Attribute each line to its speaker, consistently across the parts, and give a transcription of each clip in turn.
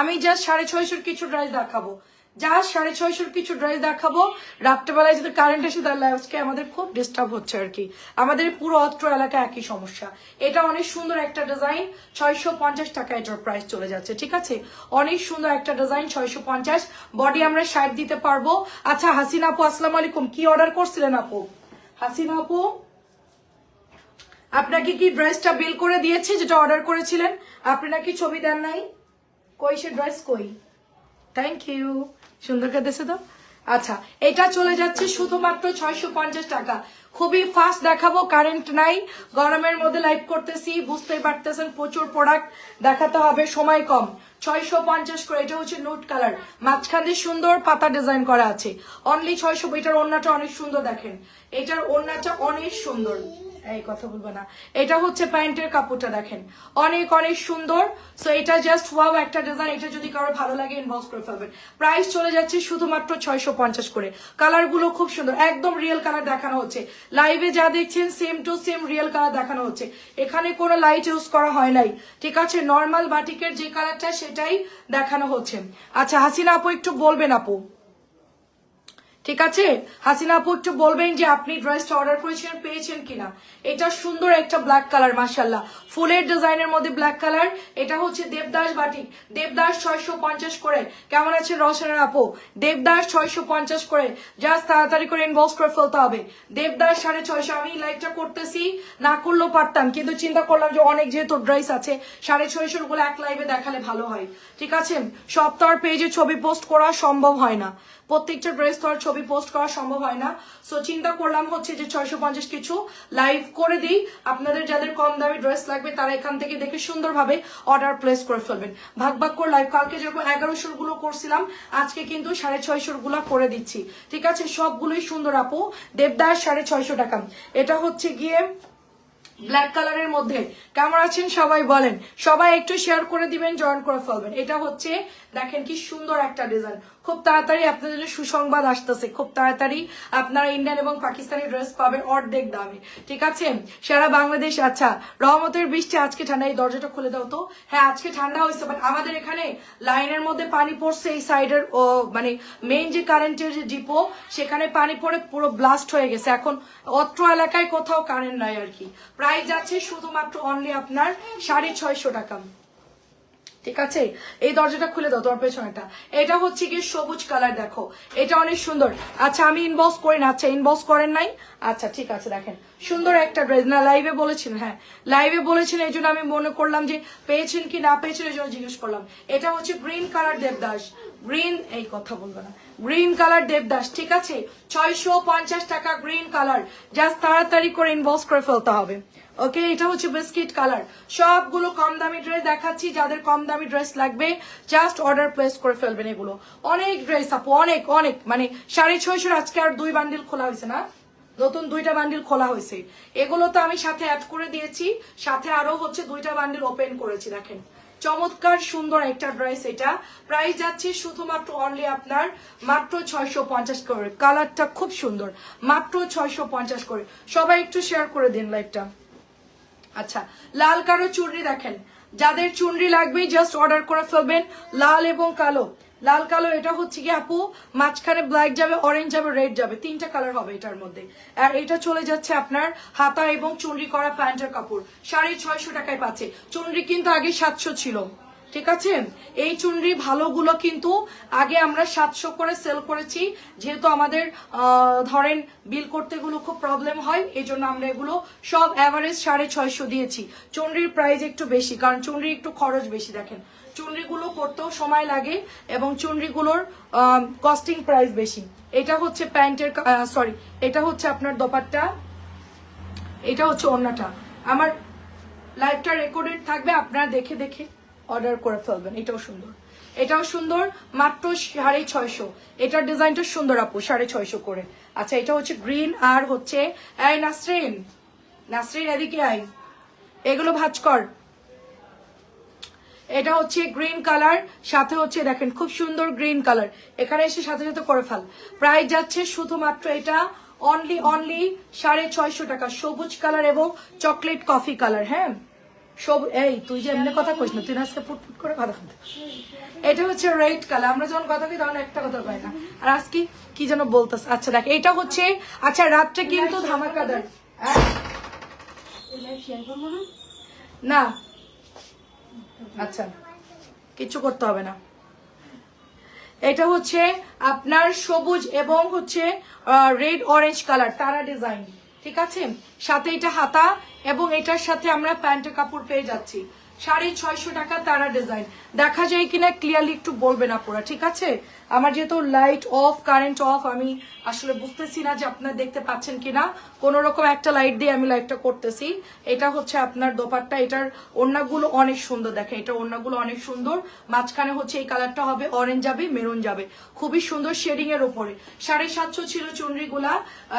Speaker 1: আমি জাস্ট সাড়ে ছয়শোর কিছু ড্রেস দেখাবো। জাস্ট সাড়ে ছয়শোর কিছু ড্রেস দেখাবো, রাত্রেবেলায় যদি কারেন্ট এসে তাহলে আজকে আমাদের খুব ডিস্টার্ব হচ্ছে আর কি। আমাদের পুরো অত্র এলাকা একই সমস্যা। এটা অনেক সুন্দর একটা ডিজাইন ছয়শো পঞ্চাশ টাকা এটার প্রাইস চলে যাচ্ছে, ঠিক আছে? অনেক সুন্দর একটা ডিজাইন ছয়শো পঞ্চাশ। বডি আমরা ষাট দিতে পারব। আচ্ছা হাসিনা আপু, আসসালামু আলাইকুম। কি অর্ডার করছিলেন আপু? হাসিনা আপু? আপনাকে কি ড্রেসটা বিল করে দিয়েছে, যেটা অর্ডার করেছিলেন? আপনি নাকি ছবি দেন নাই? কই সে ড্রেস কই? থ্যাংক ইউ সুন্দর কাঁদেছে তো? আচ্ছা এটা চলে যাচ্ছে শুধুমাত্র ছয়শো পঞ্চাশ টাকা। খুবই ফাস্ট দেখাবো কারেন্ট নাই। গরমের মধ্যে লাইভ করতেছি, বুঝতেই পারতেছেন, প্রচুর প্রোডাক্ট দেখাতে হবে, সময় কম। ছয়শো পঞ্চাশ করে, এটা হচ্ছে নোট কালার মাঝখান দিয়ে সুন্দর পাতা ডিজাইন করা আছে। অনলি ছয়শো, এটার ওড়নাটা অনেক সুন্দর দেখেন। এটার ওড়নাটা অনেক সুন্দর। এই, কথা বলব না। এটা হচ্ছে প্যান্টের কাপড়টা দেখেন। অনেক অনেক সুন্দর। সো এটা জাস্ট ওয়াও একটা ডিজাইন এটা যদি কারও ভালো লাগে ইনবক্স করে ফেলবেন। প্রাইস চলে যাচ্ছে শুধুমাত্র ছয়শো পঞ্চাশ করে। কালারগুলো খুব সুন্দর। একদম রিয়েল কালার দেখানো হচ্ছে। লাইভে যা দেখছেন same to same real colour দেখানো হচ্ছে। এখানে কোনো লাইট ইউজ করা হয় নাই। ঠিক আছে? নর্মাল বাটিকের যে কালারটা সেটাই দেখানো হচ্ছে। আচ্ছা হাসিনা আপু, একটু বলবেন আপু। ঠিক আছে? হাসিনা আপু একটু বলবেন যে আপনি ড্রেসটা অর্ডার করেছিলেন পেয়েছেন কিনা? এটা সুন্দর একটা ব্ল্যাক কালার মাসাল্লাহ ফুলের ডিজাইনের মধ্যে ব্ল্যাক কালার এটা হচ্ছে দেবদাস বাটিক দেবদাস ছয়শো পঞ্চাশ করে। কেমন আছে রসনের আপু? দেবদাস ছয়শো পঞ্চাশ করে। জাস্ট তাড়াতাড়ি করে ইনবক্স করে ফেলতে হবে। দেবদাস সাড়ে ছয়শো। আমি লাইভটা করতেছি। না করলেও পারতাম। কিন্তু চিন্তা করলাম যে অনেক যেহেতু ড্রেস আছে, সাড়ে ছয়শোরগুলো এক লাইভে দেখালে ভালো হয়। ঠিক আছে? সপ্তাহ পেজে ছবি পোস্ট করা সম্ভব হয় না। প্রত্যেকটা ড্রেস তো আর ছবি পোস্ট করা সম্ভব হয় না। সো চিন্তা করলাম হচ্ছে যে ছয়শো পঞ্চাশ কিছু লাইভ করে দিই। আপনাদের যাদের কম দামি ড্রেস লাগবে, তারা এখান থেকে দেখে সুন্দরভাবে অর্ডার প্লেস করে ফেলবেন। ভাগ ভাগ করে লাইভ কালকে যেরকম এগারোশোরগুলো করছিলাম, আজকে কিন্তু সাড়ে ছয়শোরগুলো করে দিচ্ছি। ঠিক আছে? সবগুলোই সুন্দর আপু। দেবদাস সাড়ে ছয়শো টাকা। এটা হচ্ছে গিয়ে ব্ল্যাক কালারের মধ্যে। কেমন আছেন সবাই বলেন। সবাই একটু শেয়ার করে দিবেন জয়েন করে ফেলবেন। এটা হচ্ছে দেখেন কি সুন্দর একটা ডিজাইন খুব তাড়াতাড়ি আপনাদের জন্য সুসংবাদ আসতেছে। খুব তাড়াতাড়ি আপনারা ইন্ডিয়ান এবং পাকিস্তানি ড্রেস পাবেন অর্ধেক দামে। ঠিক আছে? সারা বাংলাদেশ আচ্ছা রহমতের বৃষ্টি, আজকে ঠান্ডা, এই দরজাটা খুলে দাও তো। হ্যাঁ আজকে ঠান্ডা হয়েছে বাট আমাদের এখানে লাইনের মধ্যে পানি পড়ছে, এই সাইডের মানে মেইন যে কারেন্টের যে ডিপো সেখানে পানি পড়ে পুরো ব্লাস্ট হয়ে গেছে। এখন অত্র এলাকায় কোথাও কারেন্ট নাই আর কি। প্রাইস যাচ্ছে শুধুমাত্র অনলি আপনার সাড়ে ছয়শো টাকা। ঠিক আছে? এই দরজাটা খুলে দাও তোর পেছনেটা এটা হচ্ছে কি সবুজ কালার, দেখো। এটা অনেক সুন্দর। আচ্ছা আমি ইনবক্স করি না। আচ্ছা ইনবক্স করেন নাই? আচ্ছা ঠিক আছে, দেখেন। সুন্দর একটা ড্রেস না লাইভে বলেছেন হ্যাঁ। লাইভে বলেছেন এই জন্য আমি মনে করলাম যে পেয়েছেন কি না পেয়েছেন, এই জন্য জিজ্ঞেস করলাম। এটা হচ্ছে গ্রিন কালার দেবদাস। গ্রিন এই কথা বলব না। গ্রিন কালার দেবদাস, ঠিক আছে? ছয়শো পঞ্চাশ টাকা গ্রিন কালার জাস্ট তাড়াতাড়ি করে ইনবক্স করে ফেলতে হবে। ওকে এটা হচ্ছে বিস্কিট কালার সবগুলো কম দামি ড্রেস দেখাচ্ছি, যাদের কম দামি ড্রেস লাগবে জাস্ট অর্ডার প্লেস করে ফেলবেন এগুলো। অনেক ড্রেস আপু, অনেক অনেক। মানে সাড়ে ছয়শোর আজকে আর দুই বান্ডিল খোলা হয়েছে না? নতুন দুইটা বান্ডিল খোলা হয়েছে। এগুলো তো আমি সাথে অ্যাড করে দিয়েছি, সাথে আরও হচ্ছে দুইটা বান্ডিল ওপেন করেছি, দেখেন। চমৎকার সুন্দর একটা ড্রেস এটা। প্রাইস যাচ্ছে শুধুমাত্র অনলি আপনার মাত্র ছয়শো পঞ্চাশ করে। কালারটা খুব সুন্দর, মাত্র ছয়শো পঞ্চাশ করে। সবাই একটু শেয়ার করে দিন লাইভটা আচ্ছা লাল কালো চুনরি দেখেন। যাদের চুনরি লাগবে জাস্ট অর্ডার করে ফেলবেন লাল এবং কালো। লাল কালো, এটা হচ্ছে কি আপু, মাঝখানে ব্ল্যাক যাবে অরেঞ্জ যাবে রেড যাবে। তিনটা কালার হবে এটার মধ্যে। আর এটা চলে যাচ্ছে আপনার হাতা এবং চুনরি করা প্যান্টের কাপড়। সাড়ে ছয়শো টাকায় পাচ্ছে। চুনরি কিন্তু আগে সাতশো ছিল। ঠিক আছে? এই চুনরি ভালোগুলো কিন্তু আগে আমরা সাতশো করে সেল করেছি। যেহেতু আমাদের ধরেন বিল করতে গুলো খুব প্রবলেম হয়, এই জন্য আমরা এগুলো সব অ্যাভারেজ সাড়ে ছয়শো দিয়েছি। চুনরির প্রাইস একটু বেশি, কারণ চুনরির একটু খরচ বেশি, দেখেন। চুনরিগুলো করতেও সময় লাগে এবং চুনরিগুলোর কস্টিং প্রাইস বেশি। এটা হচ্ছে প্যান্টের সরি এটা হচ্ছে আপনার দোপাট্টা, এটা হচ্ছে অন্যটা আমার লাইভটা রেকর্ডেড থাকবে, আপনারা দেখে দেখে। অর্ডার করে ফেলবেন। এটাও সুন্দর। এটাও সুন্দর, মাত্র সাড়ে ছয়শো। এটার ডিজাইনটা সুন্দর আপু, সাড়ে ছয়শো করে। আচ্ছা এটা হচ্ছে গ্রিন আর হচ্ছে, এই নাসরিন নাসরিন এদিকে আই এগুলো ভাজ কর। এটা হচ্ছে গ্রিন কালার, সাথে হচ্ছে দেখেন খুব সুন্দর গ্রিন কালার। এখানে এসে সাথে সাথে করে ফেল। প্রাইস যাচ্ছে শুধুমাত্র এটা অনলি অনলি সাড়ে ছয়শো টাকা। সবুজ কালার এবং চকলেট কফি কালার হ্যাঁ? সব, এই, তুই যে এমনি কথা কইস না, তুই আজকে ফুটফুট করে কথা বলতে এটা হচ্ছে রেড কালার আমরা যখন কথা কই তখন একটা কথা পাই না। আর আজকে কি যেন বলতেছে। আচ্ছা দেখ এটা হচ্ছে আচ্ছা রাত্রে কিন্তু ধামাকাদার হ্যাঁ? না। আচ্ছা কিছু করতে হবে না। এটা হচ্ছে আপনার সবুজ এবং হচ্ছে রেড অরেঞ্জ কালার তারা ডিজাইন ঠিক আছে? সাথে এটা হাতা এবং এটার সাথে আমরা প্যান্টের কাপড় পেয়ে যাচ্ছি। সাড়ে ছয়শো টাকা তারা ডিজাইন দেখা যায় কিনা ক্লিয়ারলি একটু বলবেন আপুরা, ঠিক আছে? আমার যেহেতু লাইট অফ কারেন্ট অফ আমি আসলে বুঝতেছি না যে আপনারা দেখতে পাচ্ছেন কিনা। কোন রকম একটা লাইট দিয়ে আমি লাইটটা করতেছি। এটা হচ্ছে আপনার দোপাট্টা। এটার ওড়নাগুলো অনেক সুন্দর দেখেন। এটা ওড়নাগুলো অনেক সুন্দর। মাঝখানে হচ্ছে এই কালারটা হবে অরেঞ্জ যাবে মেরুন যাবে। খুবই সুন্দর শেডিং এর উপরে। সাড়ে সাতশো ছিল চুনরিগুলা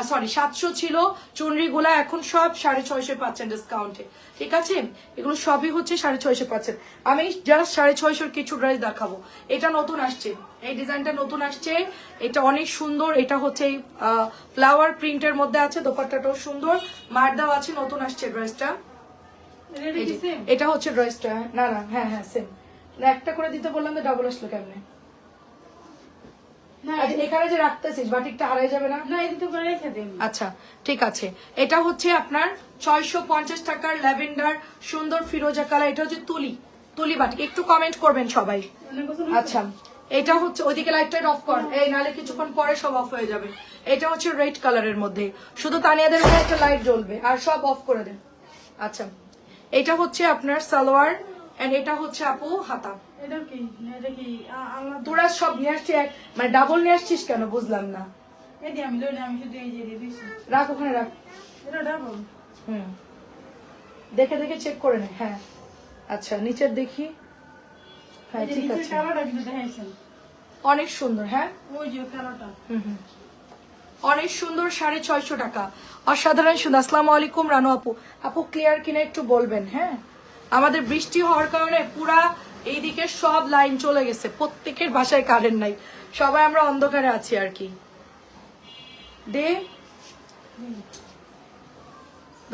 Speaker 1: সরি সাতশো ছিল চুনরিগুলা, এখন সব সাড়ে ছয়শো পাচ্ছেন ডিসকাউন্টে ঠিক আছে? এগুলো সবই হচ্ছে সাড়ে ছয়শো পাচ্ছেন। আমি জাস্ট সাড়ে ছয়শোর কিছু ড্রেস দেখাবো। এটা নতুন আসছে। এই ডিজাইনটা নতুন আসছে। এটা অনেক সুন্দর। এটা হচ্ছে ফ্লাওয়ার প্রিন্টের মধ্যে আছে দোপাট্টাটাও সুন্দর। মারদাও আছে নতুন আসছে ড্রেসটা। এটা হচ্ছে ড্রেসটা। না না হ্যাঁ হ্যাঁ সেম না একটা করে দিতে বললাম তো ডাবল আসলো কেমনে? আচ্ছা, এখানে যে রাখতেছিস বাটিকটা হারাই যাবে না? আচ্ছা ঠিক আছে। এটা হচ্ছে আপনার ছয়শো পঞ্চাশ টাকার ল্যাভেন্ডার সুন্দর ফিরোজা কালার। এটা হচ্ছে তুলি তুলি বাটিক। একটু কমেন্ট করবেন সবাই। আচ্ছা। এটা হচ্ছে ওইদিকে লাইটটা অফ কর। এই নালে কিছুক্ষণ পরে সব অফ হয়ে যাবে। এটা হচ্ছে রেড কালারের মধ্যে। শুধু তানিয়াদের একটা লাইট জ্বলবে আর সব অফ করে দেন। আচ্ছা। এটা হচ্ছে আপনার সালোয়ার এন্ড এটা হচ্ছে আপু হাতা। তোরা সব নিয়ে আসছিস এক মানে ডাবল নিয়ে আসছিস কেন? বুঝলাম না। রাখ ওখানে রাখ। হুম। দেখে দেখে চেক করে নে। হ্যাঁ। আচ্ছা নিচের দেখি। হ্যাঁ ঠিক আছে। অনেক সুন্দর হ্যাঁ? হুম, হুম। অনেক সুন্দর সাড়ে ছয়শো টাকা। অসাধারণ সুন্দর। আসসালামু আলাইকুম রানু আপু। আপু ক্লিয়ার কিনা একটু বলবেন হ্যাঁ? আমাদের বৃষ্টি হওয়ার কারণে পুরা এইদিকে সব লাইন চলে গেছে। প্রত্যেকের বাসায় কারেন্ট নাই। সবাই আমরা অন্ধকারে আছি আর কি। দে।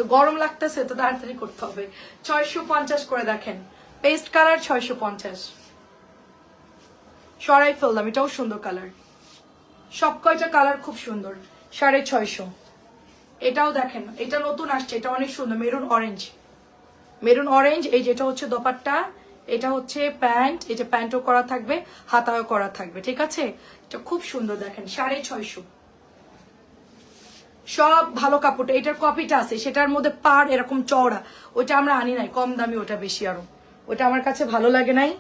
Speaker 1: গরম লাগতেছে তো তাড়াতাড়ি করতে হবে। ছয়শো পঞ্চাশ করে দেখেন। পেস্ট কালার ছয়শো পঞ্চাশ। সরাই ফেললাম, এটাও সুন্দর কালার সব কয়টা কালার খুব সুন্দর। সাড়ে ছয়শো। এটাও দেখেন, এটা নতুন আসছে, এটা অনেক সুন্দর, মেরুন অরেঞ্জ মেরুন অরেঞ্জ এই যেটা হচ্ছে দোপাট্টা, এটা হচ্ছে প্যান্ট এটা প্যান্টও করা থাকবে হাতাও করা থাকবে, ঠিক আছে? এটা খুব সুন্দর দেখেন, সাড়ে ছয়শো। সব ভালো কাপড়টা এটার কপিটা আছে, সেটার মধ্যে পার এরকম চওড়া ওটা আমরা আনি নাই, কম দামি, ওটা বেশি আরও। ওটা আমার কাছে ভালো লাগে নাই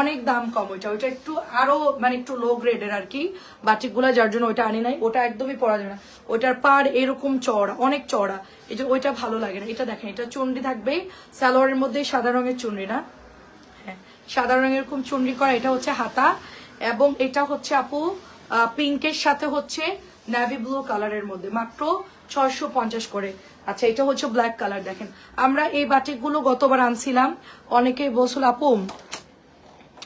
Speaker 1: অনেক দাম কম ওইটা ওইটা একটু আরও মানে একটু লো গ্রেডের আর কি। বাটিকগুলা যার জন্য ওইটা আনি নাই, ওটা একদমই পরা যায় না। ওইটার পার এরকম চওড়া, অনেক চওড়া। এই যে ওইটা ভালো লাগে না, এটা দেখেন, এটা চুনরি থাকবে, সালোয়ারের মধ্যে সাদা রঙের চুনরি না? হ্যাঁ সাদা রঙের এরকম চুনরি করা, এটা হচ্ছে হাতা। এবং এটা হচ্ছে আপু পিঙ্কের সাথে হচ্ছে নেভি ব্লু কালারের মধ্যে, মাত্র ছয়শো পঞ্চাশ করে। আচ্ছা এটা হচ্ছে ব্ল্যাক কালার দেখেন। আমরা এই বাটিকগুলো গতবার আনছিলাম, অনেকেই বলছিল, আপু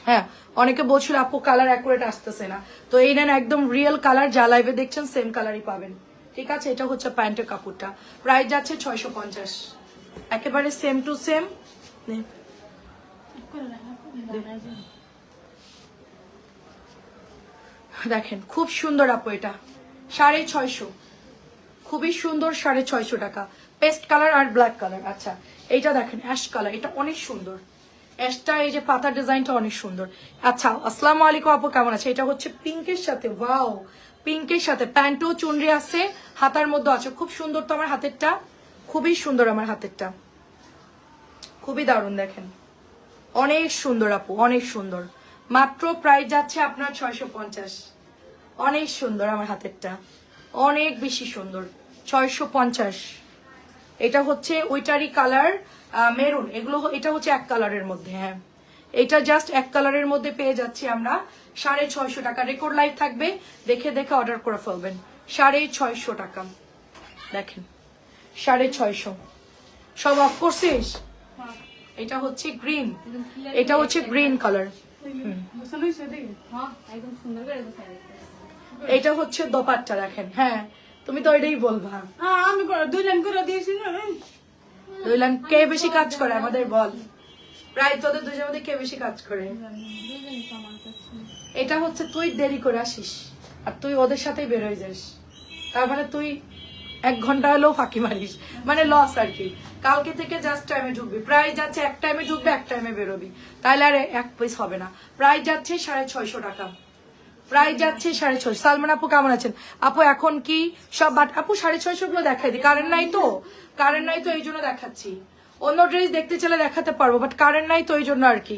Speaker 1: হ্যাঁ অনেকে বলছিল, আপু কালার অ্যাকুরেট আসতেছে না। তো এই নেন একদম রিয়েল কালার যা লাইভে দেখছেন সেম কালারই পাবেন। ঠিক আছে? এটা হচ্ছে প্যান্টের কাপড়টা। প্রাইস যাচ্ছে ছয়শো পঞ্চাশ। একেবারে সেম টু সেম দেখেন, খুব সুন্দর আপু এটা। সাড়ে ছয়শো। খুবই সুন্দর সাড়ে ছয়শো টাকা। পেস্ট কালার আর ব্ল্যাক কালার আচ্ছা এইটা দেখেন অ্যাশ কালার এটা অনেক সুন্দর। অ্যাশটা এই যে পাতার ডিজাইনটা অনেক সুন্দর। আচ্ছা আসসালামু আলাইকুম আপু, কেমন আছে? এটা হচ্ছে পিঙ্কের সাথে, ওয়াও, পিঙ্কের সাথে। প্যান্টও চুনরি আছে, হাতার মধ্যে আছে। খুব সুন্দর তো আমার হাতেরটা, খুবই সুন্দর আমার হাতেরটা। খুবই দারুণ দেখেন। অনেক সুন্দর আপু, অনেক সুন্দর। মাত্র প্রাইস যাচ্ছে আপনার ছয়শো পঞ্চাশ। অনেক সুন্দর আমার হাতেরটা। অনেক বেশি সুন্দর, ছয়শো পঞ্চাশ। এটা হচ্ছে ওইটারই কালার মেরুন এগুলো এটা হচ্ছে এক কালারের মধ্যে হ্যাঁ। এটা জাস্ট এক কালারের মধ্যে পেয়ে যাচ্ছি আমরা। সাড়ে ছয়শো টাকা। রেকর্ড লাইভ থাকবে। দেখে দেখে অর্ডার করে ফেলবেন। সাড়ে ছয়শো টাকা। দেখেন। সাড়ে ছয়শো। সব অফ করছিস? এটা হচ্ছে গ্রিন এটা হচ্ছে গ্রিন কালার এটা হচ্ছে দোপাট্টা দেখেন। হ্যাঁ তুমি তো এটাই বলবা।
Speaker 2: আমি করে দুই লাইন করে দিয়েছি না
Speaker 1: দুই কে বেশি কাজ করে? আমাদের বল। প্রায় তোদের দুজনের মধ্যে কে বেশি কাজ করে? এটা হচ্ছে তুই দেরি করে আসিস, আর তুই ওদের সাথেই বের হয়ে যাস। তার মানে তুই এক ঘণ্টা হলেও ফাঁকি মারিস। মানে লস আর কি। কালকে থেকে জাস্ট টাইমে ঢুকবি। প্রায় যাচ্ছে এক টাইমে ঢুকবে, এক টাইমে বেরোবি। তাহলে আর এক পিস হবে না। প্রায় যাচ্ছে সাড়ে ছয়শো টাকা। প্রায় যাচ্ছে সাড়ে ছয়। সালমান আপু কেমন আছেন? আপু, এখন কি সব বাট আপু, সাড়ে ছয়শো গুলো দেখাই দিই কারেন্ট নাই তো? কারেন্ট নাই তো, এই জন্য দেখাচ্ছি। অন্য ড্রেস দেখতে চলে দেখাতে পারব, বাট কারেন্ট নাই তো, এই জন্য আর কি।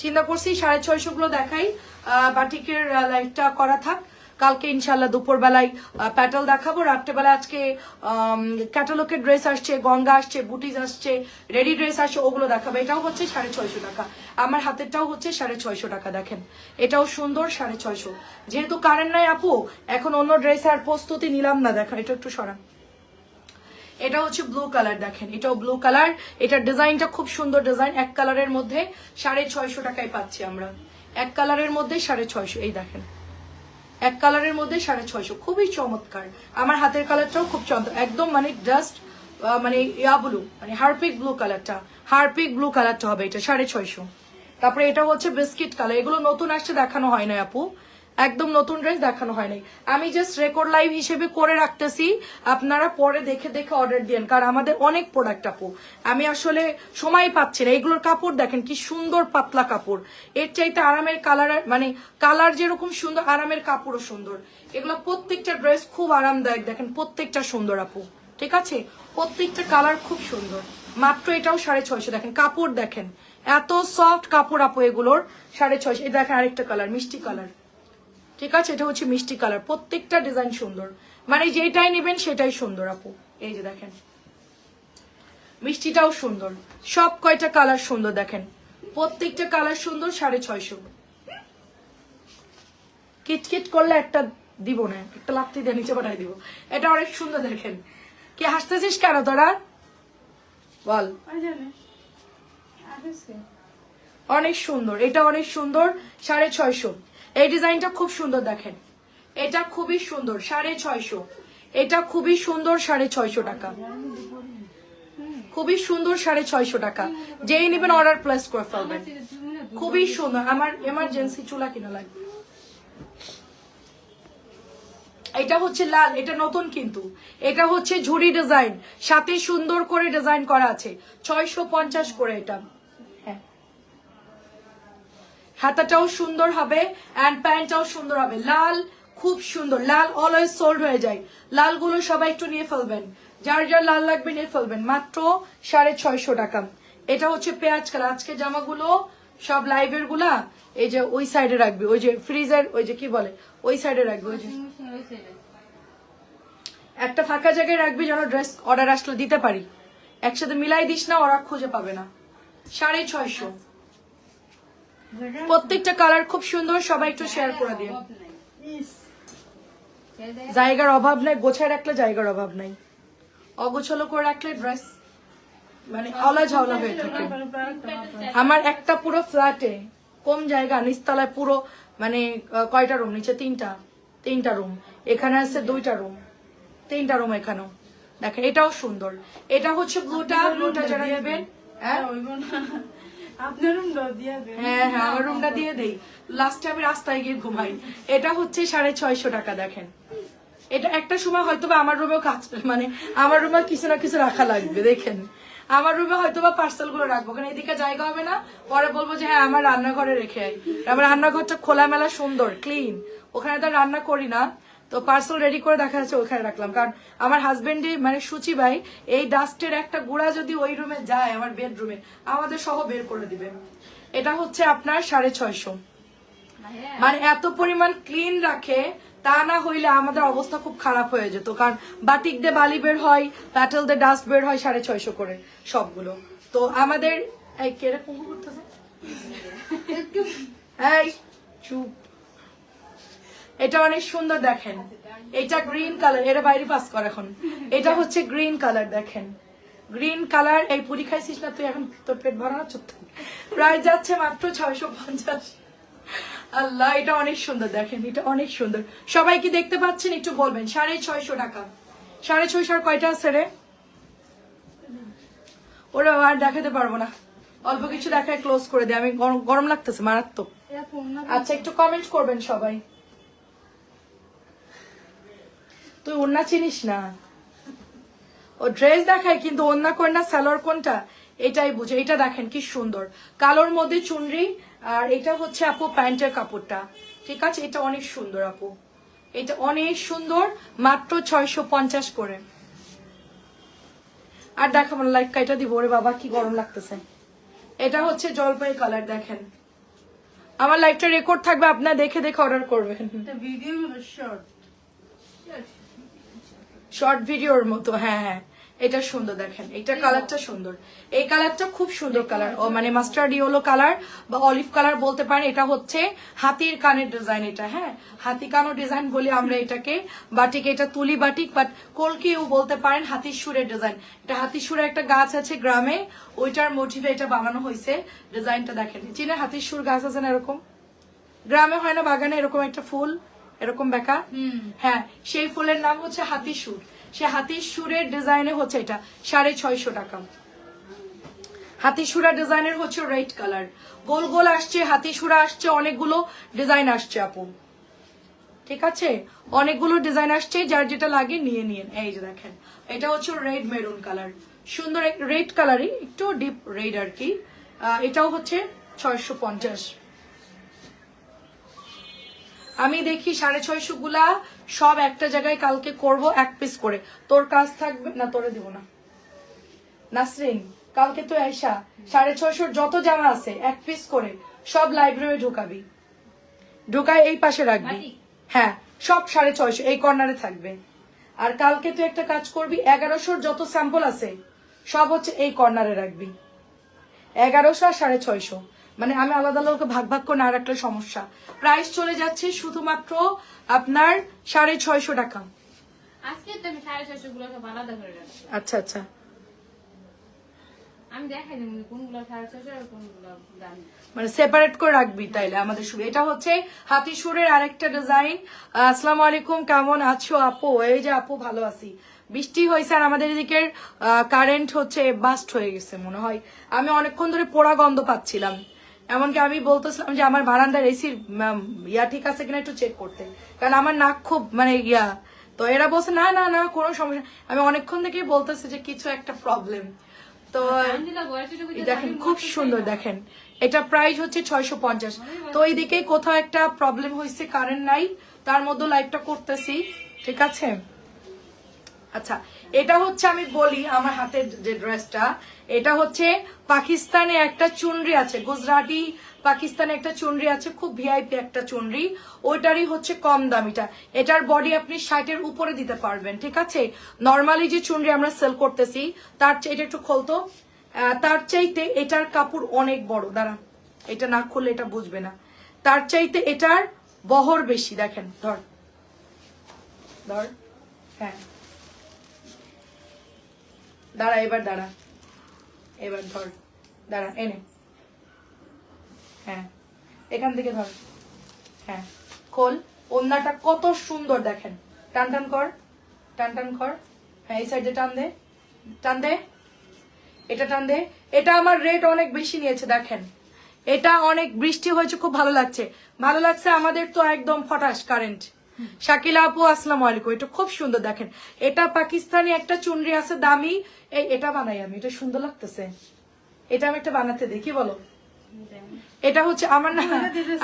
Speaker 1: চিন্তা করছি সাড়ে ছয়শো গুলো দেখাই বাটিকের লাইফটা করা থাক। কালকে ইনশাল্লাহ দুপুর বেলায় প্যাটেল দেখাবো। রাত্রেবেলায় আজকে ক্যাটালগের ড্রেস আসছে, গঙ্গা আসছে বুটিজ আসছে, রেডি ড্রেস আসছে, ওগুলো দেখাবো। এটাও হচ্ছে সাড়ে ছয়শো টাকা। আমার হাতেরটাও হচ্ছে সাড়ে ছয়শো টাকা, দেখেন। এটাও সুন্দর সাড়ে ছয়শো। যেহেতু কারেন্ট নাই আপু, এখন অন্য ড্রেস আর প্রস্তুতি নিলাম না, দেখেন, এটা একটু সরান। এটা হচ্ছে ব্লু কালার, দেখেন, এটাও ব্লু কালার। এটার ডিজাইনটা খুব সুন্দর ডিজাইন, এক কালারের মধ্যে সাড়ে ছয়শো টাকায় পাচ্ছি আমরা। এক কালারের মধ্যে সাড়ে ছয়শো, এই দেখেন। এক কালারের মধ্যে সাড়ে ছয়শো। খুবই চমৎকার। আমার হাতের কালারটাও খুব চমৎকার একদম মানে জাস্ট মানে ইয়া ব্লু মানে হারপিক ব্লু কালারটা। হারপিক ব্লু কালারটা হবে এটা, সাড়ে ছয়শো। তারপরে এটা হচ্ছে বিস্কিট কালার। এগুলো নতুন আসছে, দেখানো হয় না আপু। একদম নতুন ড্রেস দেখানো হয় নাই। আমি জাস্ট রেকর্ড লাইভ হিসেবে করে রাখতেছি। আপনারা পরে দেখে দেখে অর্ডার দিন কারণ আমাদের অনেক প্রোডাক্ট আপু। আমি আসলে সময় পাচ্ছি না। এগুলোর কাপড় দেখেন, কি সুন্দর পাতলা কাপড়। এর চাইতে আরামের কালার মানে কালার যেরকম সুন্দর, আরামের কাপড়ও সুন্দর। এগুলো প্রত্যেকটা ড্রেস খুব আরামদায়ক, দেখেন প্রত্যেকটা সুন্দর আপু। ঠিক আছে? প্রত্যেকটা কালার খুব সুন্দর। মাত্র এটাও সাড়ে ছয়শো, দেখেন কাপড় দেখেন। এত সফট কাপড় আপু এগুলোর, সাড়ে ছয়শো। দেখেন আরেকটা কালার মিষ্টি কালার ঠিক আছে? এটা হচ্ছে মিষ্টি কালার। প্রত্যেকটা ডিজাইন সুন্দর। মানে যেটাই নেবেন সেটাই সুন্দর আপু। এই যে দেখেন। মিষ্টিটাও সুন্দর। সব কয়টা কালার সুন্দর দেখেন। প্রত্যেকটা কালার সুন্দর সাড়ে ছয়শো। কিটকিট করলে একটা দিব না। একটা লাত্তি দিয়ে নিচে পাঠাই দিব। এটা অনেক সুন্দর দেখেন। কি হাসতেছিস কেন তোরা? বল। অনেক সুন্দর। এটা অনেক সুন্দর সাড়ে ছয়শো। এই ডিজাইনটা খুব সুন্দর দেখেন। এটা খুবই সুন্দর, সাড়ে ছয়শো। এটা খুবই সুন্দর সাড়ে ছয়শো টাকা। খুবই সুন্দর সাড়ে ছয়শো টাকা। যেই নেবেন অর্ডার প্লেস করে ফেলবেন। খুবই সুন্দর। আমার এমার্জেন্সি চুলা কিনা লাগবে। এটা হচ্ছে লাল, এটা নতুন কিন্তু। এটা হচ্ছে ঝুড়ি ডিজাইন। সাথে সুন্দর করে ডিজাইন করা আছে। ছয়শো পঞ্চাশ করে এটা। হাতাটাও সুন্দর হবে অ্যান্ড প্যান্টটাও সুন্দর হবে। লাল, খুব সুন্দর। লাল অলওয়েজ সোল্ড হয়ে যায়। লালগুলো সবাই একটু নিয়ে ফেলবেন। যার যার লাল লাগবে নিয়ে ফেলবেন। মাত্র সাড়ে ছয়শো টাকা। এটা হচ্ছে পেঁয়াজ কালার। আজকে জামাগুলো সব লাইভেরগুলা, এই যে ওই সাইডে রাখবি। ওই যে ফ্রিজের ওই যে কি বলে? ওই সাইডে রাখবি। ওই যে একটা ফাঁকা জায়গায় রাখবি যেন ড্রেস অর্ডার আসলে দিতে পারি। একসাথে মিলাই দিস না, ওরা খুঁজে পাবে না। সাড়ে ছয়শো। প্রত্যেকটা কালার খুব সুন্দর, সবাই একটু শেয়ার করে দিন জায়গার অভাব নাই, গোছায় রাখলে জায়গার অভাব নাই। অগোছালো করে রাখলে ড্রেস মানে আওলা ঝাওলা হয়ে থাকে। আমার একটা পুরো ফ্ল্যাটে কম জায়গা, নিচতলায় পুরো মানে কয়টা রুম নিচে তিনটা তিনটা রুম এখানে আছে দুইটা রুম তিনটা রুম এখানেও। দেখেন, এটাও সুন্দর। এটা হচ্ছে ব্লুটা ব্লুটা যারা নেবেন হ্যাঁ?
Speaker 2: রুম
Speaker 1: হ্যাঁ হ্যাঁ আমার কাজ মানে আমার রুমে কিছু না কিছু রাখা লাগবে, দেখেন। আমার রুমে পার্সেলগুলো রাখব, কারণ এদিকে জায়গা হবে না। পরে বলব যে হ্যাঁ আমার রান্নাঘরে রেখে আই। আমার রান্নাঘরটা খোলামেলা, সুন্দর ক্লিন ওখানে তো রান্না করি না। তো পার্সেল রেডি করে দেখা যাচ্ছে ওখানে রাখলাম। কারণ আমার হাজবেন্ডই মানে সুচি ভাই এই ডাস্টের একটা গুঁড়া যদি ওই রুমে যায় আমার বেডরুমে আমাদের সহ বের করে দিবে। এটা হচ্ছে আপনার সাড়ে ছয়শো। মানে এত পরিমাণ ক্লিন রাখে তা না হইলে আমাদের অবস্থা খুব খারাপ হয়ে যেত। কারণ বাটিক দিয়ে বালি বের হয় প্যাটেল দিয়ে ডাস্ট বের হয় সাড়ে ছয়শো করে সবগুলো। তো আমাদের এই কীরকম করতেছে? এই চুপ। এটা অনেক সুন্দর দেখেন। এটা গ্রিন কালার এটা বাইরে পাস কর এখন। এটা হচ্ছে গ্রিন কালার দেখেন। গ্রিন কালার এই পুরি খাইছিস না তুই এখন? তোর পেট ভরানো থাক। প্রায় যাচ্ছে মাত্র ছয়শো পঞ্চাশ। আল্লাহ এটা অনেক সুন্দর দেখেন এটা অনেক সুন্দর। সবাই কি দেখতে পাচ্ছেন? একটু বলবেন। সাড়ে ছয়শো টাকা। সাড়ে ছয়শো আর কয়টা আছে রে? ওরা আর দেখাতে পারব না। অল্প কিছু দেখায় ক্লোজ করে দিই আমি গরম লাগতেছে মারাত্মক। আচ্ছা একটু কমেন্ট করবেন সবাই। তুই ওন্না চিনিস না? ও ড্রেস দেখায়, কিন্তু ওন্না কোন না সালোয়ার কোনটা? এটাই বুঝে, এটা দেখেন কি সুন্দর। কালোর মধ্যে চুনরি, আর এটা হচ্ছে আপু প্যান্টের কাপড়টা। ঠিক আছে? এটা অনেক সুন্দর আপু। এটা অনেক সুন্দর, মাত্র ছয়শো পঞ্চাশ করে। আর দেখাবো লাইক কাইটা দিব, ওরে বাবা, কি গরম লাগতেছে। এটা হচ্ছে জলপাই কালার দেখেন। আমার লাইভটা রেকর্ড থাকবে, আপনার দেখে দেখে অর্ডার করবেন।
Speaker 2: ভিডিও শর্ট
Speaker 1: শর্ট ভিডিওর মতো হ্যাঁ হ্যাঁ। এটা সুন্দর দেখেন। এটা কালারটা সুন্দর। এই কালারটা খুব সুন্দর কালার ও মানে মাস্টার্ড ইয়েলো কালার বা অলিভ কালার বলতে পারেন এটা হচ্ছে হাতির কানের ডিজাইন এটা হ্যাঁ। হাতি কানো ডিজাইন বলি আমরা এটাকে। বাটিক এটা তুলি বাটিক বাট কলকিও বলতে পারেন হাতির সুরের ডিজাইন এটা হাতির সুরের একটা গাছ আছে গ্রামে ওইটার মোটিভে এটা বানানো হয়েছে ডিজাইনটা দেখেন। চীনের হাতির সুর গাছ আছে না এরকম? গ্রামে হয় না বাগানে এরকম একটা ফুল? এরকম বেকা
Speaker 2: হুম।
Speaker 1: হ্যাঁ সেই ফুলের নাম হচ্ছে হাতি সুর। সে হাতি সুরের ডিজাইনে হচ্ছে এটা সাড়ে ছয়শো টাকা। হাতি সুরা ডিজাইনের হচ্ছে রেড কালার গোল গোল আসছে হাতি সুরা আসছে অনেকগুলো ডিজাইন আসছে আপু। ঠিক আছে? অনেকগুলো ডিজাইন আসছে যার যেটা লাগে নিয়ে নিন। এই যে দেখেন এটা হচ্ছে রেড মেরুন কালার সুন্দর রেড কালারই একটু ডিপ রেড আর কি। এটাও হচ্ছে ছয়শো পঞ্চাশ। আমি দেখি সাড়ে ছয়শো গুলা সব একটা জায়গায় কালকে করব এক পিস করে। তোর কাজ থাকবে? না তোরে দিব না। নাসরিন কালকে তো আইসা সাড়ে ছয়শোর যত জামা আছে এক পিস করে সব লাইব্রেরি ঢুকাবি। ঢুকায় এই পাশে রাখবি। হ্যাঁ সব সাড়ে ছয়শো এই কর্নারে থাকবে। আর কালকে তুই একটা কাজ করবি এগারোশোর যত স্যাম্পল আছে সব হচ্ছে এই কর্নারে রাখবি। এগারোশো আর সাড়ে ছয়শো। মানে আমি আলাদা আলাদা ভাগ ভাগ করে আর একটা সমস্যা। প্রাইস চলে যাচ্ছে শুধুমাত্র আপনার সাড়ে ছয়শো টাকা। আচ্ছা আচ্ছা। মানে সেপারেট করে রাখবি তাইলে আমাদের সুবিধা। এটা হচ্ছে হাতি সুরের আরেকটা ডিজাইন আসসালামু আলাইকুম কেমন আছো আপু? এই যে আপু ভালো আছি। বৃষ্টি হয়েছে আর আমাদের এদিকের কারেন্ট হচ্ছে বাস্ট হয়ে গেছে মনে হয়। আমি অনেকক্ষণ ধরে পোড়া গন্ধ পাচ্ছিলাম। এমনকি আমি বলতেছিলাম যে আমার বারান্দার এসির ইয়া ঠিক আছে কিনা একটু চেক করতে। কারণ আমার নাক খুব মানে ইয়া। তো এরা বলছে না না না কোনো সমস্যা আমি অনেকক্ষণ থেকেই বলতেছি যে কিছু একটা প্রবলেম তো দেখেন খুব সুন্দর দেখেন। এটা প্রাইস হচ্ছে ছয়শো পঞ্চাশ। তো এইদিকে কোথাও একটা প্রবলেম হয়েছে কারেন্ট নাই। তার মধ্যে লাইভটা করতেছি ঠিক আছে? আচ্ছা এটা হচ্ছে আমি বলি আমার হাতের যে ড্রেসটা এটা হচ্ছে পাকিস্তানে একটা চুনরি আছে, গুজরাটি পাকিস্তানে একটা চুনরি আছে, খুব ভিআইপি একটা চুনরি। ওইটারই হচ্ছে কম দামিটা। এটার বডি আপনি ষাটের উপরে দিতে পারবেন, ঠিক আছে? নর্মালি যে চুনরি আমরা সেল করতেছি, তার এটা একটু খোলতো। তার চাইতে এটার কাপড় অনেক বড়। দাঁড়া এটা না খুললে এটা বুঝবে না। তার চাইতে এটার বহর বেশি, দেখেন, ধর। ধর হ্যাঁ। দাঁড়া, এবার দাঁড়া। এবার ধর। দাঁড়া এনে হ্যাঁ এখান থেকে ধর। হ্যাঁ খোল। ওন্নাটা কত সুন্দর দেখেন। টান টান কর। টান টান কর। হ্যাঁ এই সাইডে টান দে। টান দে। এটা টান দে। এটা আমার রেট অনেক বেশি নিয়েছে, দেখেন। এটা অনেক, বৃষ্টি হয়েছে, খুব ভালো লাগছে। ভালো লাগছে আমাদের তো একদম ফটাস কারেন্ট শাকিলা আপু আসসালামু আলাইকুম। এটা খুব সুন্দর দেখেন। এটা পাকিস্তানি একটা চুনরি আছে দামি। এই এটা বানাই আমি এটা সুন্দর লাগতেছে। এটা আমি একটা বানাতে দেখি বলো। এটা হচ্ছে আমার না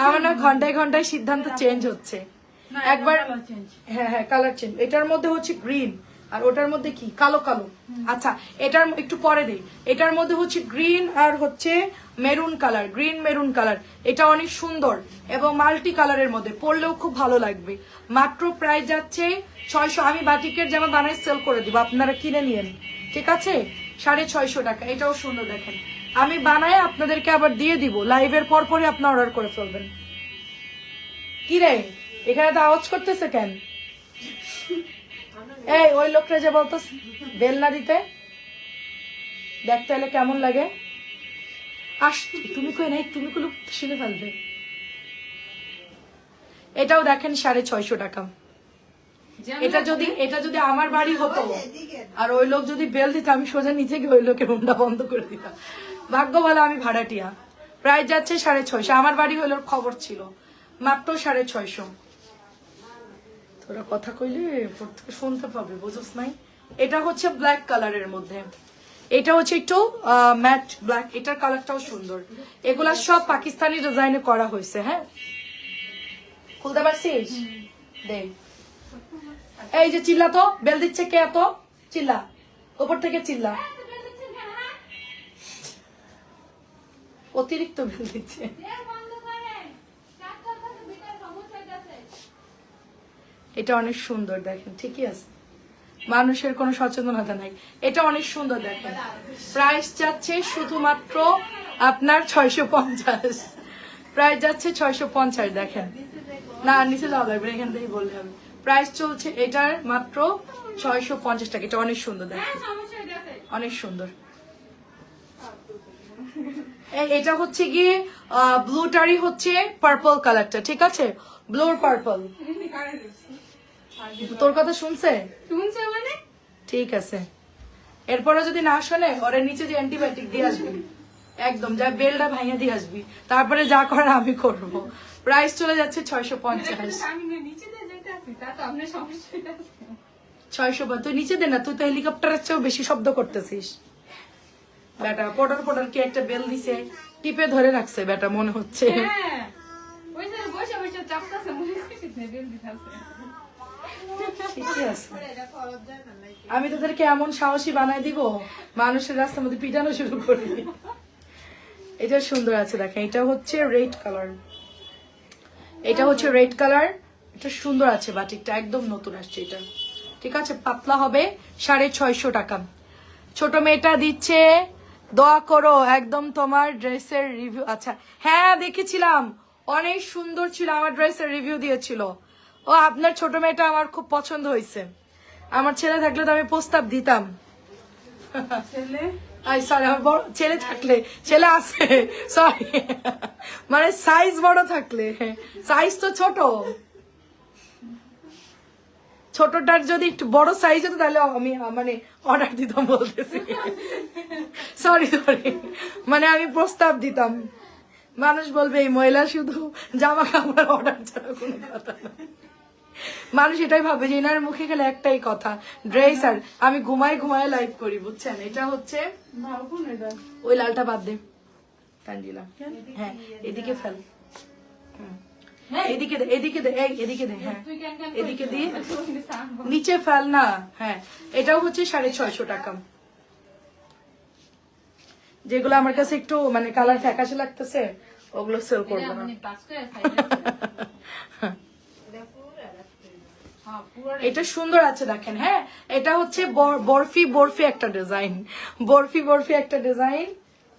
Speaker 1: আমার না ঘন্টায় ঘন্টায় সিদ্ধান্ত চেঞ্জ হচ্ছে। একবার হ্যাঁ হ্যাঁ কালার চেঞ্জ এটার মধ্যে হচ্ছে গ্রিন আর ওটার মধ্যে কি? কালো কালো। আচ্ছা এটার একটু পরে দেই। এটার মধ্যে হচ্ছে গ্রিন আর হচ্ছে maroon colour, green maroon colour, এটা অনেক সুন্দর এবং মাল্টি কালারের মধ্যে, পরলেও খুব ভালো লাগবে। মাত্র প্রাইস যাচ্ছে ছয়শো, আমি বাটিকের জামা বানাই সেল করে দিব, আপনারা কিনে নিয়েন, ঠিক আছে? সাড়ে ছয়শো টাকা, এটাও সুন্দর দেখেন। আমি বানায় আপনাদেরকে আবার দিয়ে দিব, লাইভের পর পরই আপনার অর্ডার করে ফেলবেন। কি রে, এখানে তো আওয়াজ করতেছে কেন? এই, ওই লোকটা যে বলতো বেল না দিতে দেখতে তাহলে কেমন লাগে? আস তুমি কই নাই? তুমি কোনো শুনে ফেলবে এটাও দেখেন সাড়ে ছয়শো টাকা। এটা যদি এটা যদি আমার বাড়ি হতো আর ওই লোক যদি বেল দিত আমি সোজা নিচে গিয়ে ওই লোকের মুন্ডা বন্ধ করে দিতাম। ভাগ্য ভালো আমি ভাড়াটিয়া। প্রায় যাচ্ছে সাড়ে ছয়শো। আমার বাড়ি হলো খবর ছিল। মাত্র সাড়ে ছয়শো। তোরা কথা কইলে প্রত্যেকে শুনতে পাবে বুঝোস নাই? এটা হচ্ছে ব্ল্যাক কালারের মধ্যে। এটা হচ্ছে একটু ম্যাট ব্ল্যাক এটার কালারটাও সুন্দর। এগুলা সব পাকিস্তানি ডিজাইনে করা হয়েছে হ্যাঁ? খুলতে পারছিস? এই যে চিল্লা তো, বেল দিচ্ছে কে এত? চিল্লা উপর থেকে চিল্লা। অতিরিক্ত বেল দিচ্ছে। এটা অনেক সুন্দর, দেখেন, ঠিকই আছে। মানুষের কোনো সচেতনতা নাই। এটা অনেক সুন্দর দেখেন। প্রাইস যাচ্ছে শুধুমাত্র আপনার ছয়শো পঞ্চাশ। প্রাইস যাচ্ছে ছয়শো পঞ্চাশ, দেখেন। না, নিচে যাওয়া লাগবে এখান থেকেই বললে হবে। প্রাইস চলছে এটার মাত্র ছয়শো পঞ্চাশ টাকা। এটা অনেক সুন্দর দেখেন। অনেক সুন্দর। এটা হচ্ছে গিয়ে ব্লুটারই হচ্ছে পার্পল কালারটা ঠিক আছে? ব্লুর পার্পল তোর কথা শুনছে?
Speaker 3: শুনছে মানে?
Speaker 1: ঠিক আছে। এরপরে যদি না শোনে ওরে নিচে যে অ্যান্টিবায়োটিক দিয়ে আসবি। একদম যা বেলটা ভাঙে দিয়ে আসবি। তারপরে যা করার আমি করব। প্রাইস চলে যাচ্ছে ছয়শো পঞ্চাশ। ছয়শো তুই নিচে দে না তুই তো হেলিকপ্টারের চেয়েও বেশি শব্দ করতেছিস। বেটা পটার পটার কি একটা বেল দিছে? টিপে ধরে রাখছে বেটা মনে হচ্ছে।
Speaker 3: হ্যাঁ। বসে বসে চাপতাছে মনে না বেল দিতাছে।
Speaker 1: ঠিকই আছে। আমি তোদেরকে এমন সাহসী বানাই দিব মানুষের রাস্তার মধ্যে পিটানো শুরু করবি এটা সুন্দর আছে দেখেন এটা হচ্ছে রেড কালার। এটা হচ্ছে রেড কালার এটা সুন্দর আছে বাটিকটা একদম নতুন আসছে এটা। ঠিক আছে পাতলা হবে সাড়ে ছয়শো টাকা। ছোট মেয়েটা দিচ্ছে দোয়া করো একদম তোমার ড্রেসের রিভিউ আচ্ছা হ্যাঁ দেখেছিলাম অনেক সুন্দর ছিল আমার ড্রেসের রিভিউ দিয়েছিল। ও আপনার ছোট মেয়েটা আমার খুব পছন্দ হয়েছে। আমার ছেলে থাকলে তো আমি প্রস্তাব দিতাম।
Speaker 2: ছেলে?
Speaker 1: আই সরি আমার বড় ছেলে থাকলে ছেলে আছে সরি মানে সাইজ বড় থাকলে সাইজ তো ছোট। ছোটটার যদি একটু বড় সাইজ হতো তাহলে আমি মানে অর্ডার দিতাম বলতেছি। সরি সরি মানে আমি প্রস্তাব দিতাম। মানুষ বলবে এই মহিলা শুধু জামা কাপড় অর্ডার ছাড়া কোনো কথা না। মানুষ এটাই ভাবে যে এনার মুখে গেলে একটাই কথা ড্রেস আর আমি ঘুমাই ঘুমাই লাইভ করি বুঝছেন? এটা হচ্ছে ওই লালটা বাদ দে। হ্যাঁ এদিকে ফেল। এদিকে দে এদিকে দে এদিকে দে হ্যাঁ।
Speaker 3: তুই কেন কেন
Speaker 1: এদিকে দিয়ে নিচে ফেল না হ্যাঁ। এটাও হচ্ছে সাড়ে ছয়শো টাকা। যেগুলো আমার কাছে একটু মানে কালার ফ্যাকাশে লাগতেছে ওগুলো সেল করব না
Speaker 3: মানে পাস করে খাইতাছে হ্যাঁ পুরো
Speaker 1: এটা সুন্দর আছে দেখেন হ্যাঁ? এটা হচ্ছে বর- বরফি বরফি একটা ডিজাইন বরফি বরফি একটা ডিজাইন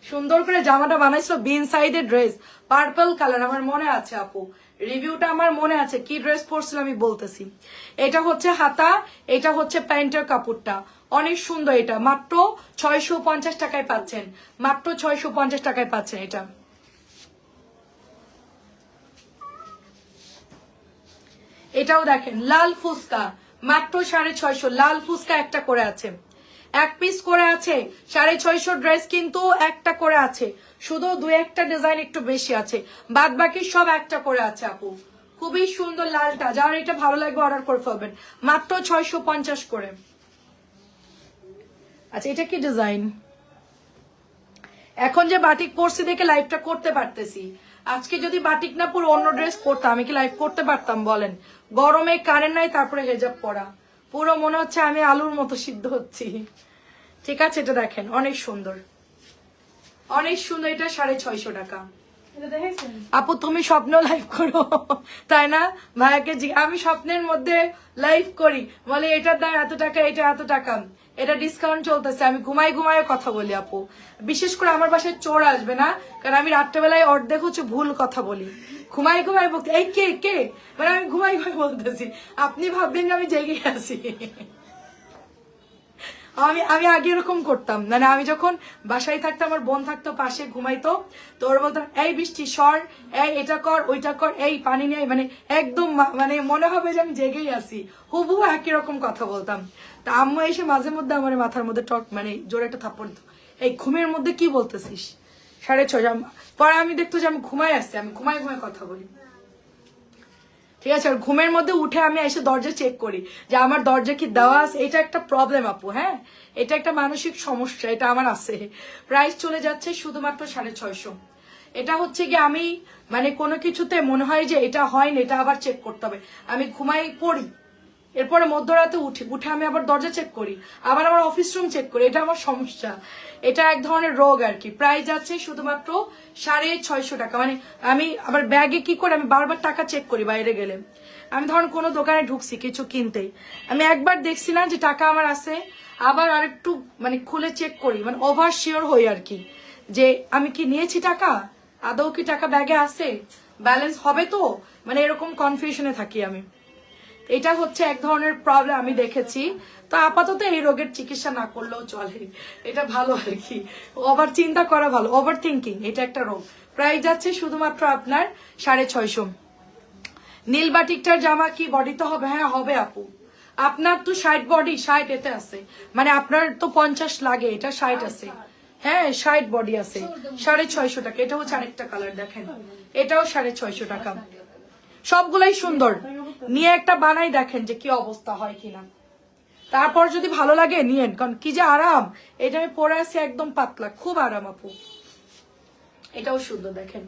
Speaker 1: সুন্দর করে জামাটা বানাইছিল বিন সাইডের ড্রেস পার্পল কালার আমার মনে আছে আপু। রিভিউটা আমার মনে আছে, কি ড্রেস পরছিল আমি বলতেছি। এটা হচ্ছে হাতা, এটা হচ্ছে প্যান্টের কাপড়টা। অনেক সুন্দর এটা, মাত্র ছয়শো পঞ্চাশ টাকায় পাচ্ছেন, মাত্র ছয়শো পঞ্চাশ টাকায় পাচ্ছেন এটা। এটাও দেখেন, লাল ফুচকা। মাত্র সাড়ে ছয়শো, লাল ফুচকা একটা করে আছে। এক পিস করে আছে, সাড়ে ছয়শো ড্রেস কিন্তু একটা করে আছে। শুধু দু একটা ডিজাইন একটু বেশি আছে। বাদ বাকি সব একটা করে আছে আপু। খুবই সুন্দর লালটা। যার এটা ভালো লাগবে অর্ডার করে ফেলবেন। মাত্র ছয়শো পঞ্চাশ করে। আচ্ছা এটা কি ডিজাইন এখন যে বাটিক পরছি দেখে লাইভটা করতে পারতেছি। আজকে যদি বাটিক না পুরো অন্য ড্রেস পরতাম আমি কি লাইভ করতে পারতাম বলেন? গরমে কারেন্ট নাই তারপরে হেজাব পরা। পুরো মনে হচ্ছে আমি আলুর মতো সিদ্ধ হচ্ছি। ঠিক আছে এটা দেখেন অনেক সুন্দর। অনেক সুন্দর এটা সাড়ে ছয়শো টাকা। আপু তুমি স্বপ্ন লাইভ করো তাই না? ভাইয়াকে আমি স্বপ্নের মধ্যে লাইভ করি। বলে এটার দাম এত টাকা এটা এত টাকা। এটা ডিসকাউন্ট চলতেছে। আমি ঘুমাই ঘুমায় কথা বলি, আপু। বিশেষ করে আমার বাসায় চোর আসবে না, কারণ আমি রাত্রেবেলায় অর্ধেক হচ্ছে ভুল কথা বলি। ঘুমাই ঘুমাই বলতে এই কে কে? মানে আমি ঘুমাই ঘুমাই বলতেছি। আপনি ভাববেন আমি জেগে আছি। আমি আমি আগে এরকম করতাম। মানে আমি যখন বাসায় থাকতাম, আমার বোন থাকতো, পাশে ঘুমাইতো, তো ওরা বলতাম এই বৃষ্টি, সর, এই এটা কর, ওইটা কর, এই পানি নেই মানে একদম মানে মনে হবে যে আমি জেগেই আছি। হুবহু একই রকম কথা বলতাম। তা আম্মু এসে মাঝে মধ্যে আমার মাথার মধ্যে টক মানে জোরে একটা থাপ্পড় দিত। এই ঘুমের মধ্যে কি বলতেছিস? সাড়ে ছয় পরে আমি দেখতো যে আমি ঘুমাই আসছি, আমি ঘুমাই ঘুমাই কথা বলি। ঠিক আছে? আর ঘুমের মধ্যে উঠে আমি এসে দরজা চেক করি যে আমার দরজা কি দেওয়া আছে? এটা একটা প্রবলেম আপু হ্যাঁ? এটা একটা মানসিক সমস্যা, এটা আমার আছে। প্রাইস চলে যাচ্ছে শুধুমাত্র সাড়ে ছয়শো। এটা হচ্ছে কি আমি মানে কোনো কিছুতে মনে হয় যে এটা হয়নি, এটা আবার চেক করতে হবে। আমি ঘুমাই পড়ি এরপরে মধ্যরাতে উঠি, উঠে আমি আবার দরজা চেক করি, আবার আমার অফিস রুম চেক করি, এটা আমার সমস্যা। এটা এক ধরনের রোগ আর কি প্রাইস যাচ্ছে শুধুমাত্র সাড়ে ছয়শো টাকা। মানে আমি আবার ব্যাগে কি করে আমি বারবার টাকা চেক করি বাইরে গেলে। আমি ধরুন কোনো দোকানে ঢুকছি কিছু কিনতেই আমি একবার দেখছি না যে টাকা আমার আছে, আবার আরেকটু মানে খুলে চেক করি মানে ওভার শিওর হই আর কি, যে আমি কি নিয়েছি টাকা? আদৌ কি টাকা ব্যাগে আছে? ব্যালেন্স হবে তো? মানে এরকম কনফিউশনে থাকি আমি। এটা হচ্ছে এক ধরনের প্রবলেম আমি দেখেছি। তো আপাতত এই রোগের চিকিৎসা না করলেও চলে। এটা ভালো আর কি। ওভার চিন্তা করা ভালো। ওভার থিঙ্কিং এটা একটা রোগ। প্রায় যাচ্ছে শুধুমাত্র আপনার সাড়ে ছয়শো। নীল বাটিকটার জামা কি বডিতে হবে? হ্যাঁ হবে আপু। আপনার তো ষাট বডি ষাট এতে আছে। মানে আপনার তো পঞ্চাশ লাগে, এটা ষাট আছে। হ্যাঁ ষাট বডি আছে। সাড়ে ছয়শো টাকা। এটা হচ্ছে আরেকটা কালার দেখেন। এটাও সাড়ে ছয়শো টাকা। সবগুলাই সুন্দর। নিয়ে একটা বানাই দেখেন যে কি অবস্থা হয় কিনা। তারপর যদি ভালো লাগে নিয়েন কারণ কি যে আরাম। এটা আমি পরে আছি একদম পাতলা খুব আরাম আপু। এটাও সুন্দর দেখেন।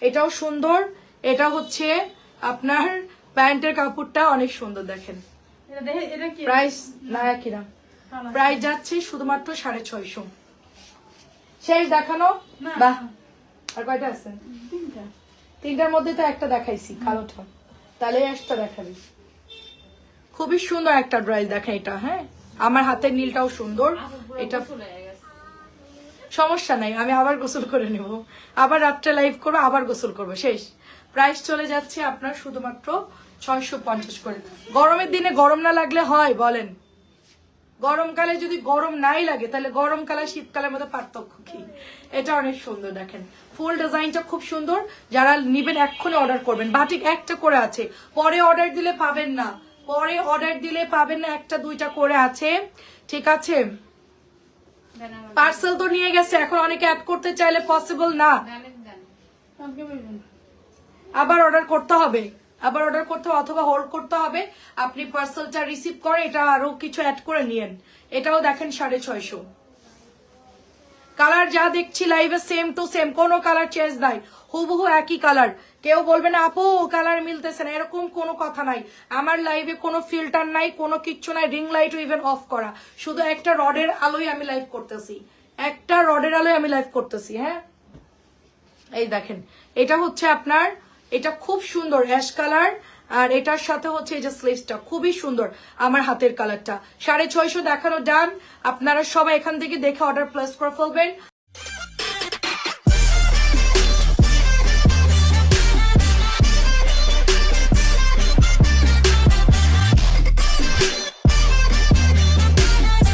Speaker 1: এটাও সুন্দর। এটা হচ্ছে আপনার প্যান্টের কাপড়টা অনেক সুন্দর দেখেন। প্রাইস না কিনা। প্রাইস যাচ্ছে শুধুমাত্র সাড়ে ছয়শো। শেষ দেখানো। বাহ। আর কয়টা আছে?
Speaker 2: তিনটা।
Speaker 1: তিনটার মধ্যে তো একটা দেখাইছি কালোটা। তাহলে একটা দেখাবি খুবই সুন্দর একটা ড্রেস দেখেন এটা হ্যাঁ? আমার হাতের নীলটাও সুন্দর। এটা সমস্যা নাই আমি আবার গোসল করে নেব। আবার রাত্রে লাইভ করব আবার গোসল করব শেষ। প্রাইস চলে যাচ্ছে আপনার শুধুমাত্র ছয়শো পঞ্চাশ করে। গরমের দিনে গরম না লাগলে হয় বলেন। গরমকালে যদি গরম নাই লাগে তাহলে গরমকালে শীতকালের মধ্যে পার্থক্য কি? এটা অনেক সুন্দর, দেখেন। ফুল ডিজাইনটা খুব সুন্দর। যারা নিবেন, এক্ষুনি অর্ডার করবেন। বাটিক একটা করে আছে। পরে অর্ডার দিলে পাবেন না। পরে অর্ডার দিলে পাবেন না, একটা, দুইটা করে আছে। ঠিক আছে? পার্সেল তো নিয়ে গেছে। এখন অনেকে অ্যাড করতে চাইলে পসিবল না। আবার অর্ডার করতে হবে। আবার অর্ডার করতে অথবা হোল্ড করতে হবে। আপনি পার্সেলটা রিসিভ করে এটা আরও কিছু অ্যাড করে নিয়েন। এটাও দেখেন সাড়ে ছয়শো। কালার যা দেখছি লাইভে সেম টু সেম কোনো কালার চেঞ্জ নাই। হুবহু একই কালার কেউ বলবে না, আপু কালার মিলতেছে না। এরকম কোনো কথা নাই। আমার লাইভে কোনো ফিল্টার নাই, কোনো কিচ্ছু নাই। রিং লাইটও ইভেন অফ করা। শুধু একটা রডের আলোয় আমি লাইভ করতেছি। একটা রডের আলোয় আমি লাইভ করতেছি হ্যাঁ? এই দেখেন, এটা হচ্ছে আপনার, এটা খুব সুন্দর অ্যাশ কালার আর এটার সাথে হচ্ছে এই যে স্লিভসটা খুবই সুন্দর আমার হাতের কালারটা সাড়ে ছয়শো দেখানো ডান আপনারা সবাই এখান থেকে দেখে অর্ডার প্লেস করে ফেলবেন।